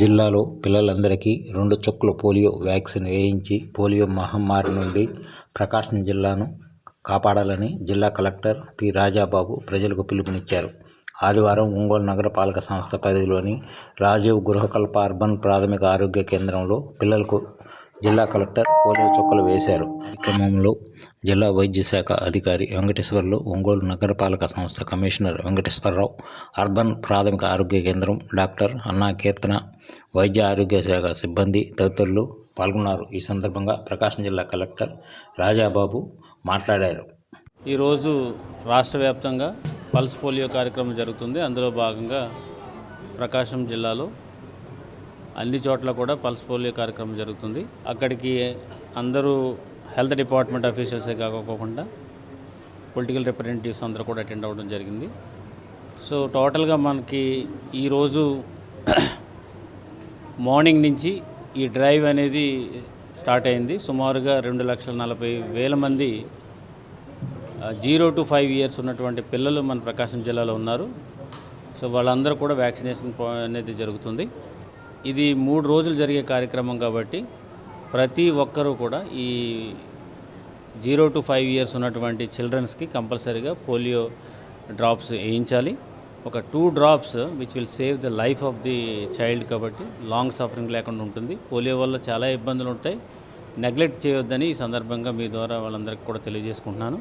జిల్లాలో పిల్లలందరికీ రెండు చుక్కల పోలియో వ్యాక్సిన్ వేయించి పోలియో మహమ్మారి నుండి ప్రకాశం జిల్లాను కాపాడాలని జిల్లా కలెక్టర్ పి. రాజాబాబు ప్రజలకు పిలుపునిచ్చారు. ఆదివారం ఒంగోలు నగరపాలక సంస్థ పరిధిలోని రాజీవ్ గృహకల్ప అర్బన్ ప్రాథమిక ఆరోగ్య కేంద్రంలో పిల్లలకు జిల్లా కలెక్టర్ పోలియో చుక్కలు వేశారు. ఈ క్రమంలో జిల్లా వైద్య శాఖ అధికారి వెంకటేశ్వర్లు ఒంగోలు నగరపాలక సంస్థ కమిషనర్ వెంకటేశ్వరరావు అర్బన్ ప్రాథమిక ఆరోగ్య కేంద్రం డాక్టర్ అన్నా కీర్తన వైద్య ఆరోగ్య శాఖ సిబ్బంది తదితరులు పాల్గొన్నారు. ఈ సందర్భంగా ప్రకాశం జిల్లా కలెక్టర్ రాజాబాబు మాట్లాడారు. ఈరోజు రాష్ట్ర వ్యాప్తంగా పల్స్ పోలియో కార్యక్రమం జరుగుతుంది. అందులో భాగంగా ప్రకాశం జిల్లాలో అన్ని చోట్ల కూడా పల్స్ పోలియో కార్యక్రమం జరుగుతుంది. అక్కడికి అందరూ హెల్త్ డిపార్ట్మెంట్ ఆఫీషియల్సే కాకోకుండా పొలిటికల్ రిప్రజెంటేటివ్స్ అందరూ కూడా అటెండ్ అవ్వడం జరిగింది. సో టోటల్గా మనకి ఈరోజు మార్నింగ్ నుంచి ఈ డ్రైవ్ అనేది స్టార్ట్ అయింది. సుమారుగా రెండు లక్షల నలభై వేల మంది జీరో టు ఫైవ్ ఇయర్స్ ఉన్నటువంటి పిల్లలు మన ప్రకాశం జిల్లాలో ఉన్నారు. సో వాళ్ళందరూ కూడా వ్యాక్సినేషన్ అనేది జరుగుతుంది. ఇది మూడు రోజులు జరిగే కార్యక్రమం కాబట్టి ప్రతి ఒక్కరూ కూడా ఈ జీరో టు ఫైవ్ ఇయర్స్ ఉన్నటువంటి చిల్డ్రన్స్కి కంపల్సరీగా పోలియో డ్రాప్స్ వేయించాలి. ఒక two drops which will save the life of the child కాబట్టి లాంగ్ సఫరింగ్ లేకుండా ఉంటుంది. పోలియో వల్ల చాలా ఇబ్బందులు ఉంటాయి. నెగ్లెక్ట్ చేయొద్దని ఈ సందర్భంగా మీ ద్వారా వాళ్ళందరికీ కూడా తెలియజేసుకుంటున్నాను.